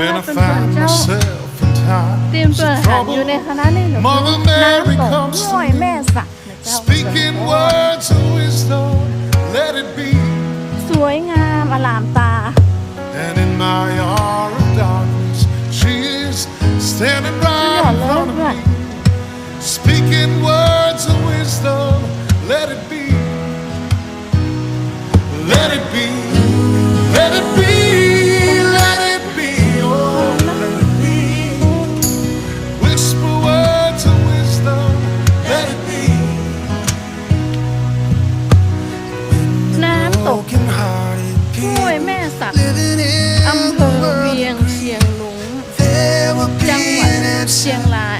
When I เพื่อน find ๆเจ้า myself in เตรียม times ตัว of หันอยู่ใน trouble, คณะนี้หรือ Mother นาง Mary บอก comes to ย่อย me, แม่สักนะเจ้า speaking words of wisdom, let it be. สวยงามอลามตา And in my hour of darkness, she is standing right in front of me, speaking words of wisdom, let it be. 醒来。